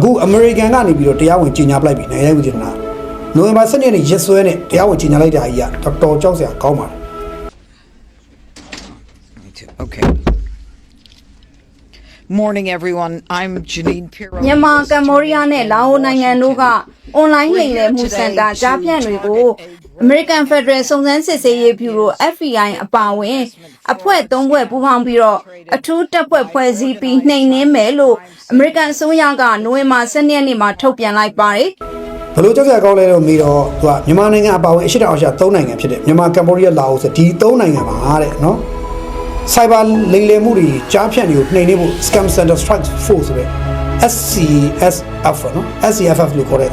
အခုအမေရိကန်ကနေပြီးတော့တရားဝင်ကြီးညာပလိုက်ပြီနိုင်ငံရေးဝန်ကြီးဌာနနိုဝင်ဘာ7ရက်နေ့ရက်စွဲနဲ့တရားဝင်ကြီးညာလိုက်တာကြီးကတော်တော်ကြောက်စရာကောင်းပါတယ် Me too. Okay. Morning, everyone. I'm Janine Pirro. မြန်မာကမ္ဘောဒီးယားနဲ့လာအိုနိုင်ငံတို့ကအွန်လိုင်းလိမ်လည်မှုစင်တာကြားဖြန့်တွေကို American Federal စုံစမ်းစစ်ဆေးရေးဗျူရို FBI အပါအဝင် အဖွဲ့၃ဖွဲ့ပူးပေါင်းပြီးတော့အထူးတပ်ဖွဲ့ဖွဲ့စည်းပြီးနှိမ်နင်းမယ်လို့ American အစိုးရကနိုဝင်ဘာ12ရက်နေ့မှာထုတ်ပြန်လိုက်ပါတယ်ဘယ်လိုကြောက်စရာကောင်းလဲလို့မေးတော့သူကမြန်မာနိုင်ငံအပါအဝင်အရှေ့တောင်အာရှ၃နိုင်ငံဖြစ်တဲ့မြန်မာကမ္ဘောဒီးယားလာအိုဆိုဒီ၃နိုင်ငံမှာတဲ့နော် cyber လိမ်လည်မှုတွေကြားဖြန့်တွေကိုနှိမ်နင်းဖို့ scam center strike force ဆိုတဲ့ SCSF နော် SCFF လို့ခေါ်တဲ့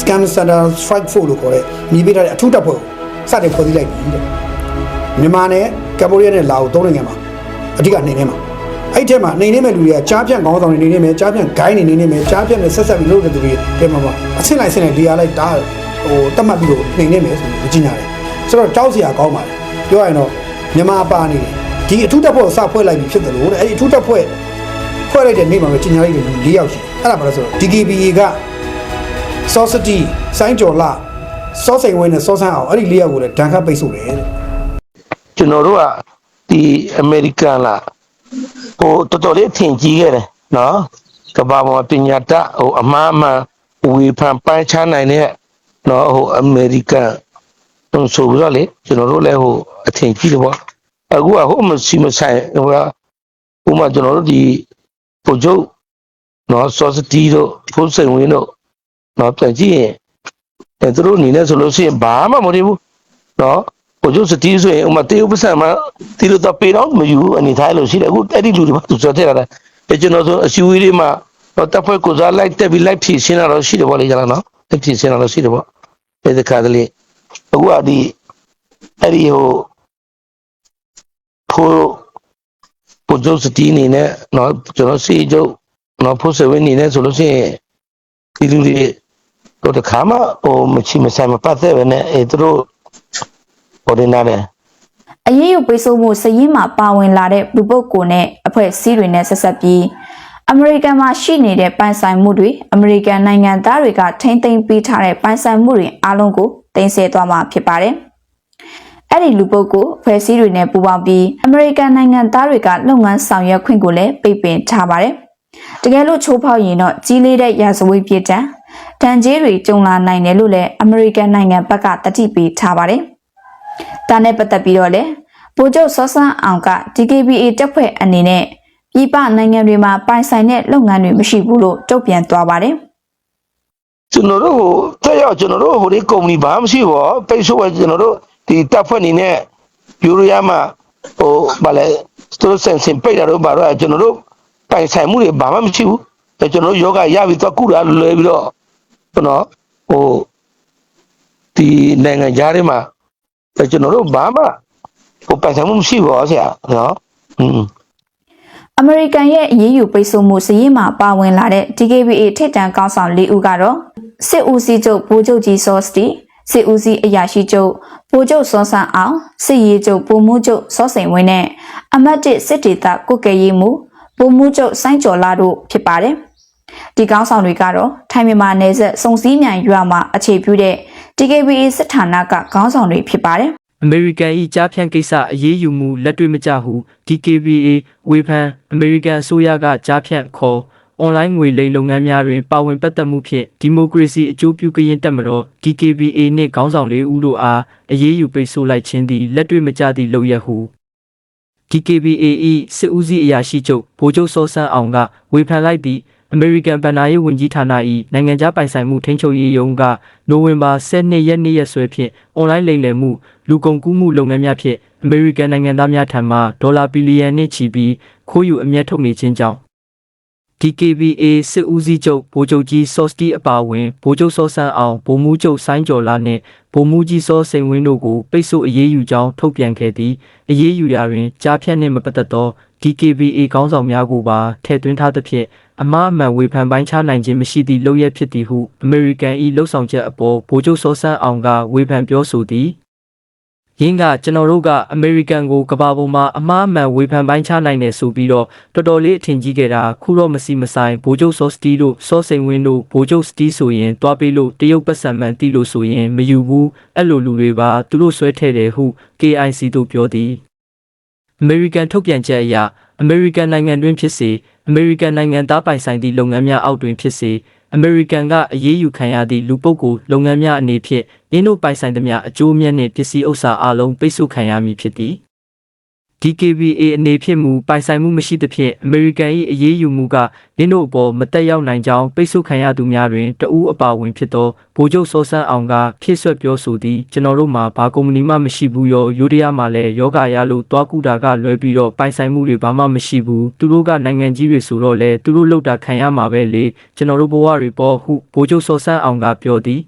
scam center strike force လို့ခေါ်တဲ့ညီပေးထားတဲ့အထူးတပ်ဖွဲ့ကိုစတင်ဖွဲ့စည်းလိုက်ပြီတဲ့မြန်မာနဲ့ကမ္ဘောဒီးယားနဲ့လာအို၃နိုင်ငံမှာအဓိကနှိမ်နင်းမှာအဲ့ဒီထဲမှာနှိမ်နင်းမဲ့လူတွေကကြားဖြန့်ခေါင်းဆောင်တွေနှိမ်နင်းမယ်ကြားဖြန့်ဂိုင်းတွေနှိမ်နင်းမယ်ကြားဖြန့်နဲ့ဆက်ဆက်ပြီးလုပ်တဲ့သူတွေတဲမှာမှာအဆင့်လိုက်ဆင့်လိုက်လေယာလိုက်တာဟိုတတ်မှတ်ပြီးတော့နှိမ်နင်းမယ်ဆိုပြီးကြီးညာတယ်ဆိုတော့ကြောက်စရာကောင်းပါတယ်ပြောရရင်တော့မြန်မာပါနေတယ် ဒီအထူးတပ်ဖွဲ့ကိုစဖွဲ့လိုက်ပြီဖြစ်တယ်လို့တဲ့အဲ့ဒီအထူးတပ်ဖွဲ့ဖွဲ့လိုက်တဲ့နေ့မှာပဲကြီးညာလိုက်တယ်လူ၄ယောက်ရှိတယ်အဲ့ဒါဘာလဲဆိုတော့ DKBA ကစောစတီစိုင်းကျော်လာစောစိန်ဝင်းနဲ့စောဆန်းအောင်အဲ့ဒီလေးယောက်ကိုလည်းဒဏ်ခတ်ပိတ်ဆို့တယ်တဲ့ကျွန်တော်တို့ကဒီအမေရိကန်လာဟိုတော်တော်လေးထင်ကြီးခဲ့တယ်နော်ကမ္ဘာပေါ်မှာပညာတတ်ဟိုအမှားအမှန်ဝေဖန်ပိုင်းခြားနိုင်တဲ့နော်ဟိုအမေရိကန်တုံးဆိုပြီးတော့လေကျွန်တော်တို့လည်းဟိုအထင်ကြီးတယ်ပေါ့ အခုကဟိုမရှိမဆိုင်ဟိုကဥမာကျွန်တော်တို့ဒီပို့ချုပ်နော်စောစတီတို့ဖိုးစိန်ဝင်းတို့နော်ပြန်ကြည့်ရင်အဲသူတို့အနေနဲ့ဆိုလို့ရှိရင်ဘာမှမလုပ်ဘူးနော်ကိုကျိုးစတီးဆိုရင်ဥမာတေးဥပစံမှာတီလို့တော့ပေတော့မယူဘူးအနေထားလို့ရှိတယ်အခုအဲ့ဒီလူတွေပါသူဆိုတဲ့တာလေကျွန်တော်ဆိုအစီအဝေးလေးမှာတော့တပ်ဖွဲ့ကိုစားလိုက်တက်ပြီးလိုက်ဖြည့်ရှင်းတာတော့ရှိတယ်ပေါ့လေကျလားနော်တက်ဖြည့်ရှင်းတာတော့ရှိတယ်ပေါ့ဒီတခါတလေအခုကဒီအဲ့ဒီဟို ဖိုးကိုကျိုးစတီးနေနဲ့နော်ကျွန်တော်စီကျုပ်နော်ဖိုးစဝင်းနေနဲ့ဆိုလို့ရှိရင်ဒီလူတွေတော့တခါမှဟိုမချီမဆိုင်မပတ်သက်ပဲနဲ့အဲသူတို့ ordinary အရေးယူပိတ်ဆို့မှုစည်ရင်းမှာပါဝင်လာတဲ့လူပုဂ္ဂိုလ်နဲ့အဖွဲ့အစည်းတွေနဲ့ဆက်ဆက်ပြီးအမေရိကန်မှာရှိနေတဲ့ပိုင်ဆိုင်မှုတွေအမေရိကန်နိုင်ငံသားတွေကထိမ့်သိမ်းပေးထားတဲ့ပိုင်ဆိုင်မှုတွေအားလုံးကိုတင်ဆက်သွားမှာဖြစ်ပါတယ်။ အဲ့ဒီလူပုဂ္ဂိုလ်အဖွဲ့အစည်းတွေနဲ့ပူးပေါင်းပြီးအမေရိကန်နိုင်ငံသားတွေကလုပ်ငန်းဆောင်ရွက်ခွင့်ကိုလည်းပိတ်ပင်ထားပါတယ်။တကယ်လို့ချိုးဖောက်ရင်တော့ကြီးလေးတဲ့ရာဇဝတ်ပြစ်ဒဏ်တန်ကြေးတွေကြုံလာနိုင်တယ်လို့လည်းအမေရိကန်နိုင်ငံဘက်ကတတိပေးထားပါတယ်။ဒါနဲ့ပတ်သက်ပြီးတော့လေဗိုလ်ချုပ်စောစန်းအောင်က DKBA တပ်ဖွဲ့အနေနဲ့ပြည်ပနိုင်ငံတွေမှာပိုင်ဆိုင်တဲ့လုပ်ငန်းတွေမရှိဘူးလို့တုံ့ပြန်သွားပါတယ်ကျွန်တော်တို့ဟိုတက်ရောက်ကျွန်တော်တို့ဟိုဒီကုမ္ပဏီဘာမှမရှိဘူးပေါ့ပိတ်ဆို့ပဲကျွန်တော်တို့ ဒီတပ်ဖွဲ့နေနဲ့ယူရီးယားမှာဟိုဗာလဲစတိုဆန်စင်ပိတ်တာတော့ဘာတော့ကျွန်တော်တို့ပိုင်ဆိုင်မှုတွေဘာမှမရှိဘူးအဲကျွန်တော်တို့ယောဂရပြီးတော့ကုတာလွယ်ပြီးတော့ကျွန်တော်ဟိုဒီနိုင်ငံသားတွေမှာအဲကျွန်တော်တို့ဘာမှဟိုပိုင်ဆိုင်မှုမရှိဘူးဟောဆရာနော်อืม။အမေရိကန်ရဲ့အရေးယူပိတ်ဆို့မှုစည်ရင်းမှာပါဝင်လာတဲ့ DKBA ထိပ်တန်းကောင်းဆောင်၄ဦးကတော့စစ်ဦးစီးချုပ်ဗိုလ်ချုပ်ကြီးစောစတီ စစ်ဦးစီးအရာရှိချုပ်ဗိုလ်ချုပ်စောဆန်းအောင်စစ်ရေးချုပ်ဗိုလ်မှူးချုပ်စောစိန်ဝင်းနဲ့အမတ်တစ်စစ်ဒေသကုတ်ကဲရေးမှူးဗိုလ်မှူးချုပ်စိုင်းကျော်လာတို့ဖြစ်ပါတယ်။ဒီကောင်းဆောင်တွေကတော့ထိုင်းမြန်မာနယ်စပ်စုံစည်းမြန်ရွာမှာအခြေပြုတဲ့ DKBA စစ်ဌာနကခေါင်းဆောင်တွေဖြစ်ပါတယ်။အမေရိကန်၏ကြားဖြန့်ကိစ္စအရေးယူမှုလက်တွေ့မကျဟု DKBA ဝေဖန်အမေရိကန်အစိုးရကကြားဖြန့်ခေါ် အွန်လိုင်းငွေလိမ်လုပ်ငန်းများတွင်ပါဝင်ပတ်သက်မှုဖြင့်ဒီမိုကရေစီအကျိုးပြုကရင်တက်မတော် DKBA နှင့်ခေါင်းဆောင်လေးဦးတို့အားအရေးယူပိတ်ဆို့လိုက်ခြင်းသည်လက်တွေ့မကျသည့်လုပ်ရက်ဟု DKBA ၏စစ်ဦးစီးအရာရှိချုပ်ဗိုလ်ချုပ်စောဆန်းအောင်ကဝေဖန်လိုက်သည့်အမေရိကန်ဗဏ္ဍာရေးဝန်ကြီးဌာန၏နိုင်ငံခြားပိုင်ဆိုင်မှုထိန်းချုပ်ရေးယုံကနိုဝင်ဘာ12ရက်နေ့ရက်စွဲဖြင့်အွန်လိုင်းလိမ်လည်မှုလူကုန်ကူးမှုလုပ်ငန်းများဖြင့်အမေရိကန်နိုင်ငံသားများထံမှဒေါ်လာဘီလီယံနှင့်ချီပြီးခိုးယူအမျက်ထုတ်နေခြင်းကြောင့် DKBA စစ်ဦးစီးချုပ်ဗိုလ်ချုပ်ကြီးစောစတီအပါအဝင်ဗိုလ်ချုပ်စောဆန်းအောင်ဗိုလ်မှူးချုပ်ဆိုင်းကျော်လာနှင့်ဗိုလ်မှူးကြီးစောစိန်ဝင်းတို့ကိုပိတ်ဆို့အရေးယူကြောင်းထုတ်ပြန်ခဲ့သည်အရေးယူရာတွင်ကြားဖြတ်နှင့်မပတ်သက်သော DKBA ခေါင်းဆောင်များကိုပါထည့်သွင်းထားသဖြင့်အမှားအမှန်ဝေဖန်ပိုင်းခြားနိုင်ခြင်းမရှိသည့်လုပ်ရက်ဖြစ်သည်ဟုအမေရိကန်၏လှုပ်ဆောင်ချက်အပေါ်ဗိုလ်ချုပ်စောဆန်းအောင်ကဝေဖန်ပြောဆိုသည် ရင်းကကျွန်တော်တို့ကအမေရိကန်ကိုကဘာပေါ်မှာအမားအမှန်ဝေဖန်ပိုင်းချနိုင်တယ်ဆိုပြီးတော့တော်တော်လေးအထင်ကြီးခဲ့တာခုတော့မစီမဆိုင်ဘိုးချုပ်စောစတီတို့စောစိန်ဝင်းတို့ဘိုးချုပ်စတီဆိုရင်တွားပေးလို့တရုတ်ပတ်စံမှန်တီလို့ဆိုရင်မယူဘူးအဲ့လိုလူတွေပါသူတို့ဆွဲထည့်တယ်ဟု KIC တို့ပြောသည်အမေရိကန်ထုတ်ပြန်ချက်အရအမေရိကန်နိုင်ငံတွင်ဖြစ်စေအမေရိကန်နိုင်ငံသားပိုင်ဆိုင်သည့်လုပ်ငန်းများအောက်တွင်ဖြစ်စေ အမေရိကန်ကအရေးယူခံရသည့်လူပုဂ္ဂိုလ်လုပ်ငန်းများအနေဖြင့်ရင်းတို့ပိုင်ဆိုင်သမျှအကျိုးအမြတ်နှင့်ပစ္စည်းဥစ္စာအလုံးပိတ်ဆို့ခံရမည်ဖြစ်သည် DKBA အနေဖြင့်မူပိုင်ဆိုင်မှုမရှိသဖြင့်အမေရိကန်၏အရေးယူမှုကရင်းတို့အပေါ်မတက်ရောက်နိုင်ကြောင်းပိတ်ဆို့ခံရသူများတွင်တဦးအပါအဝင်ဖြစ်သောဗိုလ်ချုပ်စောစန်းအောင်ကဖြည့်ဆွက်ပြောဆိုသည်ကျွန်တော်တို့မှာဘာကုမ္ပဏီမှမရှိဘူးရောယူရီးယားမှာလည်းယောဂရလို့တွားကူတာကလွဲပြီးတော့ပိုင်ဆိုင်မှုတွေဘာမှမရှိဘူးသူတို့ကနိုင်ငံကြီးတွေဆိုတော့လေသူတို့လောက်တာခံရမှာပဲလေကျွန်တော်တို့ဘဝတွေပေါ်ဟုဗိုလ်ချုပ်စောစန်းအောင်ကပြောသည်